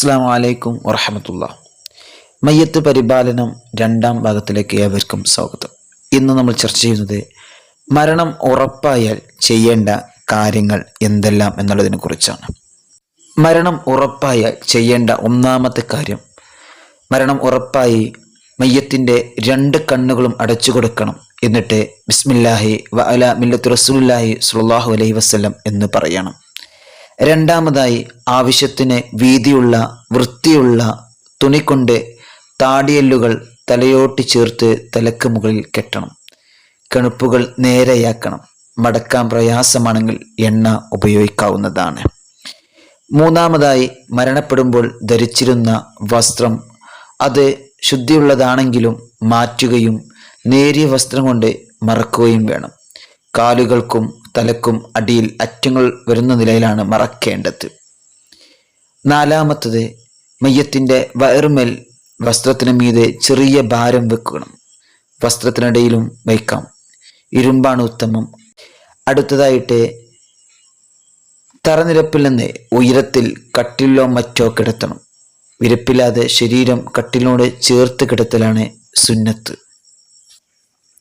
അസ്സാം വലൈക്കും വറഹമത്തുള്ള. മയ്യത്ത് പരിപാലനം രണ്ടാം ഭാഗത്തിലേക്ക് ഏവർക്കും സ്വാഗതം. ഇന്ന് നമ്മൾ ചർച്ച ചെയ്യുന്നത് മരണം ഉറപ്പായാൽ ചെയ്യേണ്ട കാര്യങ്ങൾ എന്തെല്ലാം എന്നുള്ളതിനെ കുറിച്ചാണ്. മരണം ഉറപ്പായാൽ ചെയ്യേണ്ട ഒന്നാമത്തെ കാര്യം മരണം ഉറപ്പായി മയ്യത്തിന്റെ രണ്ട് കണ്ണുകളും അടച്ചു കൊടുക്കണം എന്നിട്ട് ബിസ്മില്ലാഹി വ അല മില്ലത്ത് റസൂലുല്ലാഹി സുല്ലാഹു അലൈഹി വസ്ലം എന്ന് പറയണം. രണ്ടാമതായി ആവശ്യത്തിന് വീതിയുള്ള വൃത്തിയുള്ള തുണി കൊണ്ട് താടിയല്ലുകൾ തലയോട്ടി ചേർത്ത് തലക്ക് മുകളിൽ കെട്ടണം. കണുപ്പുകൾ നേരെയാക്കണം. മടക്കാൻ പ്രയാസമാണെങ്കിൽ എണ്ണ ഉപയോഗിക്കാവുന്നതാണ്. മൂന്നാമതായി മരണപ്പെടുമ്പോൾ ധരിച്ചിരുന്ന വസ്ത്രം. അത് ശുദ്ധിയുള്ളതാണെങ്കിലും മാറ്റുകയും നേരിയ വസ്ത്രം കൊണ്ട് മറക്കുകയും വേണം. കാലുകൾക്കും തലക്കും അടിയിൽ അറ്റങ്ങൾ വരുന്ന നിലയിലാണ് മറക്കേണ്ടത്. നാലാമത്തത് മയ്യത്തിന്റെ വയറുമേൽ വസ്ത്രത്തിന് മീതെ ചെറിയ ഭാരം വെക്കണം. വസ്ത്രത്തിനിടയിലും വയ്ക്കാം. ഇരുമ്പാണ് ഉത്തമം. അടുത്തതായിട്ട് തറനിരപ്പിൽ നിന്ന് ഉയരത്തിൽ കട്ടിലോ മറ്റോ കിടത്തണം. വിരപ്പില്ലാതെ ശരീരം കട്ടിലിനോട് ചേർത്ത് കിടത്തലാണ് സുന്നത്ത്.